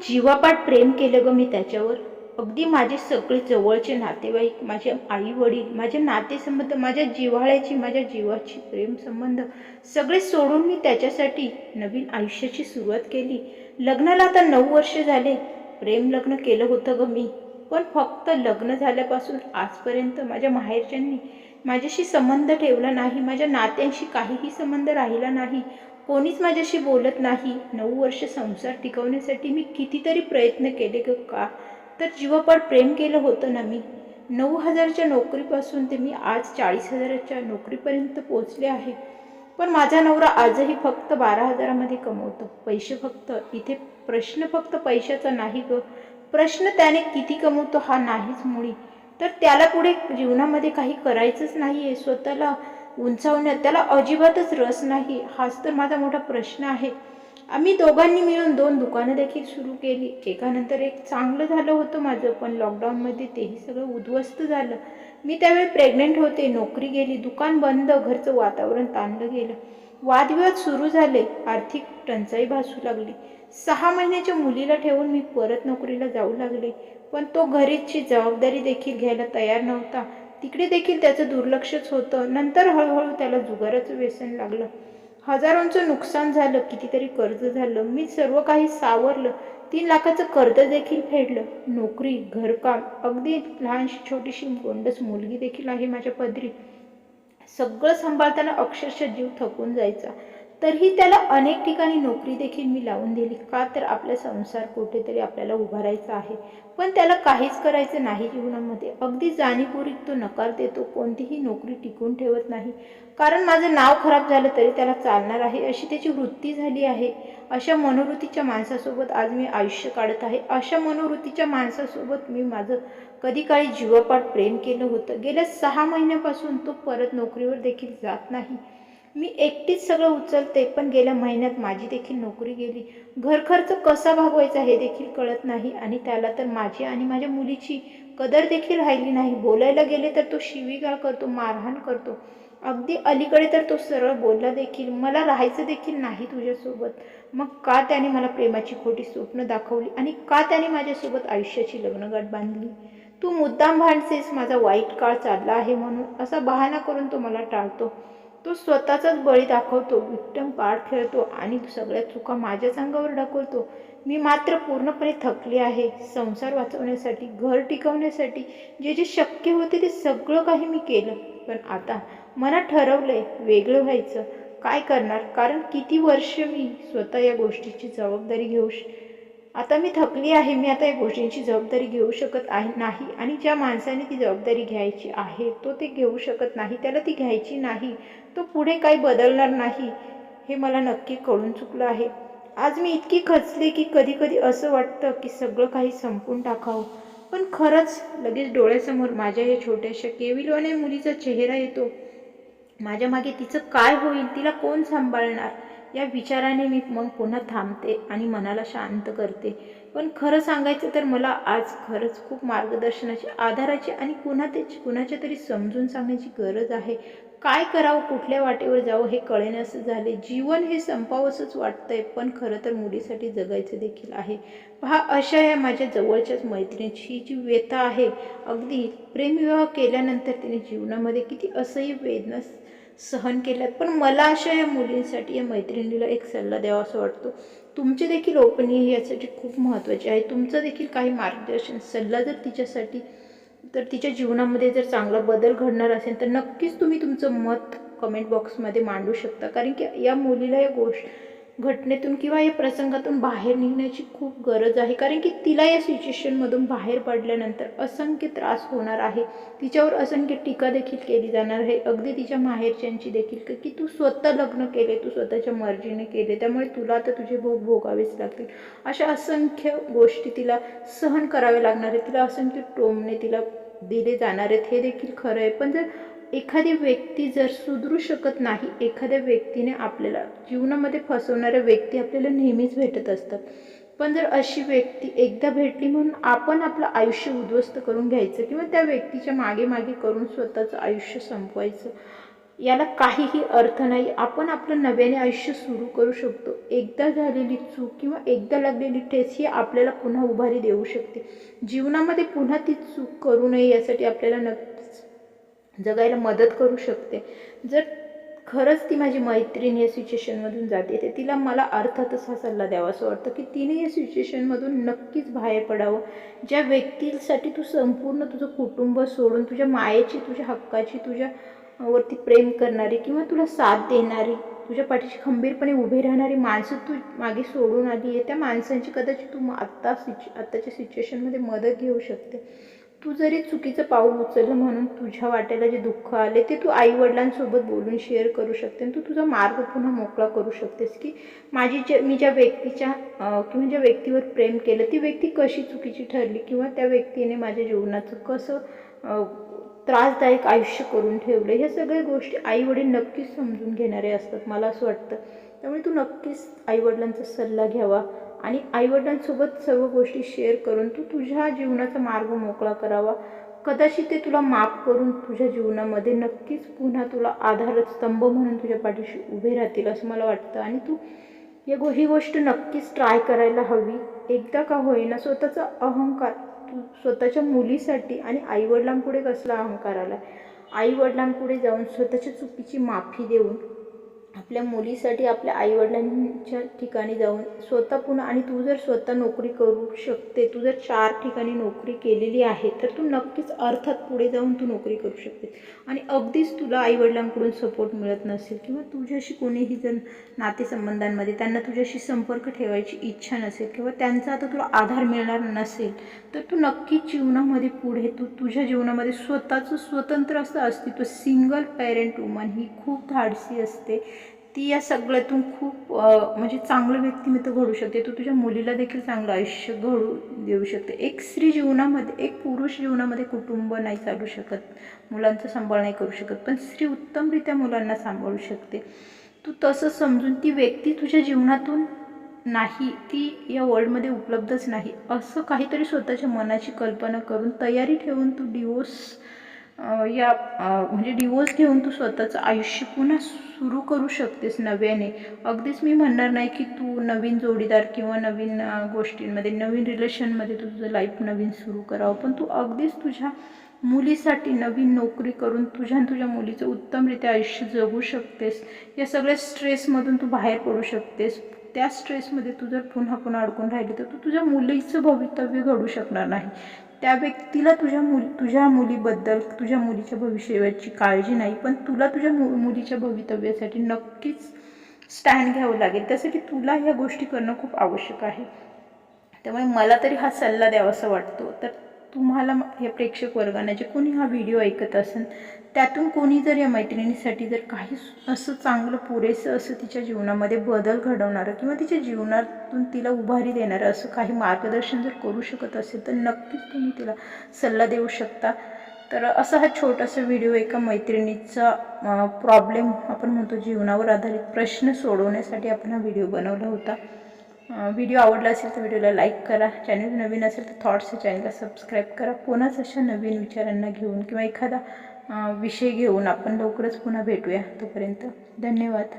जीवापाड प्रेम केलं ग मी त्याच्यावर. अगदी माझे सगळे जवळचे नातेवाईक माझे आई वडील माझे नातेसंबंध माझ्या जिव्हाळ्याची माझ्या जीवाची प्रेमसंबंध सगळे सोडून मी त्याच्यासाठी नवीन आयुष्याची सुरुवात केली. लग्नाला आता नऊ वर्ष झाले. प्रेम लग्न केलं होतं ग मी. पण फक्त लग्न झाल्यापासून आजपर्यंत माझ्या माहेरच्यांनी माझ्याशी संबंध ठेवला नाही. माझ्या नात्यांशी काहीही संबंध राहिला नाही. कोणीच माझ्याशी बोलत नाही. नऊ वर्ष संसार टिकवण्यासाठी मी कितीतरी प्रयत्न केले ग का? तर जीवापाड प्रेम केलं होतं ना मी. नऊ हजारच्या नोकरीपासून ते मी आज चाळीस हजाराच्या नोकरीपर्यंत पोचले आहे. पण माझा नवरा आजही फक्त बारा हजारामध्ये कमवतो. पैसे फक्त इथे प्रश्न फक्त पैशाचा नाही ग. प्रश्न त्याने किती कमवतो हा नाहीच मुळी. तर त्याला पुढे जीवनामध्ये काही करायचंच नाही आहे स्वतःला उंचावण्यात. त्याला अजिबातच रस नाही. हाच तर माझा मोठा प्रश्न आहे. आम्ही दोघांनी मिळून दोन दुकानं देखील सुरू केली. एकानंतर एक चांगलं झालं होतं माझं पण लॉकडाऊनमध्ये तेही सगळं उद्ध्वस्त झालं. मी त्यावेळी प्रेग्नेंट होते. नोकरी गेली. दुकान बंद. घरचं वातावरण ताणलं गेलं. वादविवाद सुरू झाले. आर्थिक टंचाई भासू लागली. सहा महिन्याच्या मुलीला ठेवून मी परत नोकरीला जाऊ लागले. पण तो घरीची जबाबदारी देखील घ्यायला तयार नव्हता. तिकडे देखील त्याचं दुर्लक्षच होतं. नंतर हळूहळू त्याला जुगाराचं व्यसन लागलं. हजारोंचं नुकसान झालं कितीतरी कर्ज झालं. मी सर्व काही सावरलं. तीन लाखाचं कर्ज देखील फेडलं. नोकरी घरकाम अगदी लहानशी छोटीशी गोंडस मुलगी देखील आहे माझ्या पदरी. सगळं सांभाळताना अक्षरशः जीव थकून जायचा. तरीही त्याला अनेक ठिकाणी नोकरी देखील मी लावून दिली. का तर आपला संसार कुठेतरी आपल्याला उभारायचा आहे. पण त्याला काहीच करायचं नाही जीवनामध्ये. अगदी जाणीवपूर्वक तो नकार देतो. कोणतीही नोकरी टिकून ठेवत नाही. कारण माझं नाव खराब झालं तरी त्याला चालणार आहे. अशी त्याची वृत्ती झाली आहे. अशा मनोवृत्तीच्या माणसासोबत आज मी आयुष्य काढत आहे. अशा मनोवृत्तीच्या माणसासोबत मी माझं कधी काळी जीवापाठ प्रेम केलं होतं. गेल्या सहा महिन्यापासून तो परत नोकरीवर देखील जात नाही. मी एकटीच सगळं उचलते पण गेल्या महिन्यात माझी देखील नोकरी गेली. घर खर्च कसा भागवायचा हे देखील कळत नाही आणि त्याला तर माझी आणि माझ्या मुलीची कदर देखील राहिली नाही. बोलायला गेले तर तो शिवीगाळ करतो मारहाण करतो. अगदी अलीकडे तर तो सरळ बोलला देखील मला राहायचं देखील नाही तुझ्यासोबत. मग का त्याने मला प्रेमाची खोटी स्वप्न दाखवली आणि का त्याने माझ्यासोबत आयुष्याची लग्नगाठ बांधली? तू मुद्दाम भांडसेस माझा वाईट काळ चालला आहे म्हणून असा बहाणा करून तो मला टाळतो. तो स्वतःचाच बळी दाखवतो विक्टम कार्ड खेळतो आणि सगळ्या चुका माझ्याच अंगावर ढकलतो. मी मात्र पूर्णपणे थकली आहे. संसार वाचवण्यासाठी घर टिकवण्यासाठी जे जे शक्य होते ते सगळं काही मी केलं. पण आता मनात ठरवलंय वेगळं व्हायचं. काय करणार? कारण किती वर्ष मी स्वतः या गोष्टीची जबाबदारी घेऊ श आता मी थकली आहे मी आता या गोष्टींची जबाबदारी घेऊ शकत आहे नाही. आणि ज्या माणसाने ती जबाबदारी घ्यायची आहे तो ते घेऊ शकत नाही त्याला ती घ्यायची नाही तो पुढे काही बदलणार नाही हे मला नक्की कळून चुकलं आहे. आज मी इतकी खचले की कधी कधी असं वाटतं की सगळं काही संपून टाकावं. पण खरंच लगेच डोळ्यासमोर माझ्या या छोट्याशा केविलवाण्या मुलीचा चेहरा येतो. माझ्या मागे तिचं काय होईल तिला कोण सांभाळणार? या विचाराने मी मग पुन्हा थांबते आणि मनाला शांत करते. पण खरं सांगायचं तर मला आज खरंच खूप मार्गदर्शनाची आधाराची आणि कुणा त्याची कुणाच्या तरी समजून सांगण्याची गरज आहे. काय करावं कुठल्या वाटेवर जावं हे कळेनासं झाले जीवन हे संपावंसंच वाटतंय पण खरं तर मुलीसाठी जगायचं देखील आहे. पहा अशा या माझ्या जवळच्याच मैत्रिणीची. जी व्यथा आहे अगदी प्रेमविवाह केल्यानंतर तिने जीवनामध्ये किती असह्य वेदना सहन केल्यात. पण मला अशा या मुलींसाठी या मैत्रिणीला एक सल्ला द्यावा असं वाटतो. तुमचे देखील ओपनिंग यासाठी खूप महत्त्वाचे आहे. तुमचं देखील काही मार्गदर्शन सल्ला जर तिच्यासाठी तर तिच्या जीवनामध्ये जर चांगला बदल घडणार असेल तर नक्कीच तुम्ही तुमचं मत कमेंट बॉक्समध्ये मांडू शकता. कारण की या मुलीला या गोष्ट घटनेतून किंवा या प्रसंगातून बाहेर निघण्याची खूप गरज आहे. कारण की तिला या सिच्युएशनमधून बाहेर पडल्यानंतर असंख्य त्रास होणार आहे. तिच्यावर असंख्य टीका देखील केली जाणार आहे. अगदी तिच्या माहेरच्यांची देखील की तू स्वतः लग्न केले तू स्वतःच्या मर्जीने केले त्यामुळे तुला तर तुझे भोग भोगावेच लागतील. अशा असंख्य गोष्टी तिला सहन करावे लागणार आहे तिला असंख्य टोमणे तिला दिले जाणार आहेत. हे देखील खरं आहे. पण जर एखादी व्यक्ती जर सुधरू शकत नाही एखाद्या व्यक्तीने आपल्याला जीवनामध्ये फसवणाऱ्या व्यक्ती आपल्याला नेहमीच भेटत असतात. पण जर अशी व्यक्ती एकदा भेटली म्हणून आपण आपलं आयुष्य उद्ध्वस्त करून घ्यायचं किंवा त्या व्यक्तीच्या मागे मागे करून स्वतःचं आयुष्य संपवायचं याला काहीही अर्थ नाही. आपण आपलं नव्याने आयुष्य सुरू करू शकतो. एकदा झालेली चूक किंवा एकदा लागलेली ठेस ही आपल्याला पुन्हा उभारी देऊ शकते. जीवनामध्ये पुन्हा ती चूक करू नये यासाठी आपल्याला नक्कीच जगायला मदत करू शकते. जर खरंच ती माझी मैत्रीण या सिच्युएशनमधून जाते तर तिला मला अर्थातच हा सल्ला द्यावा. असं वाटतं की तिने या सिच्युएशनमधून नक्कीच बाहेर पडावं. ज्या व्यक्तीसाठी तू संपूर्ण तुझं कुटुंब सोडून तुझ्या मायेची तुझ्या हक्काची तुझ्या वरती प्रेम करणारी किंवा तुला साथ देणारी तुझ्या पाठीशी खंबीरपणे उभी राहणारी माणसं तू मागे सोडून आली आहे त्या माणसांची कदाचित तू आत्ता सिच्यु आत्ताच्या सिच्युएशनमध्ये मदत घेऊ शकते. तू जरी चुकीचं पाऊल उचललं म्हणून तुझ्या वाट्याला जे दुःख आले ते तू आईवडिलांसोबत बोलून शेअर करू शकते आणि तू तुझा मार्ग पुन्हा मोकळा करू शकतेस की माझी ज्या मी ज्या व्यक्तीच्या किंवा ज्या व्यक्तीवर प्रेम केलं ती व्यक्ती कशी चुकीची ठरली किंवा त्या व्यक्तीने माझ्या जीवनाचं कसं त्रासदायक आयुष्य करून ठेवलं ह्या सगळ्या गोष्टी आईवडील नक्कीच समजून घेणारे असतात मला असं वाटतं. त्यामुळे तू नक्कीच आईवडिलांचा सल्ला घ्यावा. आणि आईवडिलांसोबत सर्व गोष्टी शेअर करून तू तुझ्या जीवनाचा मार्ग मोकळा करावा. कदाचित ते तुला माफ करून तुझ्या जीवनामध्ये नक्कीच पुन्हा तुला आधारस्तंभ म्हणून तुझ्या पाठीशी उभे राहतील असं मला वाटतं. आणि तू या गो ही गोष्ट नक्कीच ट्राय करायला हवी. एकदा का होईना स्वतःचा अहंकार तू स्वतःच्या मुलीसाठी आणि आईवडिलांपुढे कसला अहंकार आला आईवडिलांपुढे जाऊन स्वतःच्या चुकीची माफी देऊन आपल्या मुलीसाठी आपल्या आईवडिलांच्या ठिकाणी जाऊन स्वतः पुन्हा आणि तू जर स्वतः नोकरी करू शकते तू जर चार ठिकाणी नोकरी केलेली आहे तर तू नक्कीच अर्थात पुढे जाऊन तू नोकरी करू शकते. आणि अगदीच तुला आईवडिलांकडून सपोर्ट मिळत नसेल किंवा तुझ्याशी कोणीही जर नातेसंबंधांमध्ये त्यांना तुझ्याशी संपर्क ठेवायची इच्छा नसेल किंवा त्यांचा आता तुला आधार मिळणार नसेल तर तू नक्कीच जीवनामध्ये पुढे तू तुझ्या जीवनामध्ये स्वतःचं स्वतंत्र असं अस्तित्व सिंगल पॅरेंट वुमन ही खूप धाडसी असते. ती या सगळ्यातून खूप म्हणजे चांगलं व्यक्तिमत्व घडू शकते. तू तुझ्या मुलीला देखील चांगलं आयुष्य घडू देऊ शकते. एक स्त्री जीवनामध्ये एक पुरुष जीवनामध्ये कुटुंब नाही चालू शकत. मुलांचं सांभाळ नाही करू शकत. पण स्त्री उत्तमरित्या मुलांना सांभाळू शकते. तू तसं समजून ती व्यक्ती तुझ्या जीवनातून नाही ती या वर्ल्डमध्ये उपलब्धच नाही. असं काहीतरी स्वतःच्या मनाची कल्पना करून तयारी ठेवून तू डिवोर्स या म्हणजे डिवोर्स घेऊन तू स्वतःचं आयुष्य पुन्हा सुरू करू शकतेस नव्याने. अगदीच मी म्हणणार नाही की तू नवीन जोडीदार किंवा नवीन गोष्टींमध्ये नवीन रिलेशनमध्ये तुझं लाईफ नवीन सुरू करावं. पण तू अगदीच तुझ्या मुलीसाठी नवीन नोकरी करून तुझ्या आणि तुझ्या मुलीचं उत्तमरित्या आयुष्य जगू शकतेस. या सगळ्या स्ट्रेसमधून तू बाहेर पडू शकतेस. त्या स्ट्रेसमध्ये तू जर पुन्हा पुन्हा अडकून राहिली तर तू तुझ्या मुलीचं भवितव्य घडू शकणार नाही. त्या व्यक्तीला तुझ्या मुल तुझ्या मुलीबद्दल तुझ्या मुलीच्या भविष्याची काळजी नाही पण तुला तुझ्या मु मुलीच्या भवितव्यासाठी नक्कीच स्टँड घ्यावं लागेल. त्यासाठी तुला ह्या गोष्टी करणं खूप आवश्यक आहे. त्यामुळे मला तरी हा सल्ला द्यावासा वाटतो. तर तुम्हाला या प्रेक्षक वर्गाने जे कोणी हा व्हिडिओ ऐकत असेल त्यातून कोणी जर या मैत्रिणीसाठी जर काही असं चांगलं पुरेसं असं तिच्या जीवनामध्ये बदल घडवणारं किंवा तिच्या जीवनातून तिला उभारी देणारं असं काही मार्गदर्शन जर करू शकत असेल तर नक्कीच तुम्ही तिला सल्ला देऊ शकता. तर असा हा छोटासा व्हिडिओ एका मैत्रिणीचा प्रॉब्लेम आपण म्हणतो जीवनावर आधारित प्रश्न सोडवण्यासाठी आपण हा व्हिडिओ बनवला होता. व्हिडिओ आवडला असेल तर व्हिडिओला लाईक करा. चॅनल नवीन असेल तर थॉट्स चॅनलला सबस्क्राईब करा. पुन्हाच अशा नवीन विचारांना घेऊन किंवा एखादा विषय घेऊन आपण लवकरच पुन्हा भेटूया तोपर्यंत. धन्यवाद.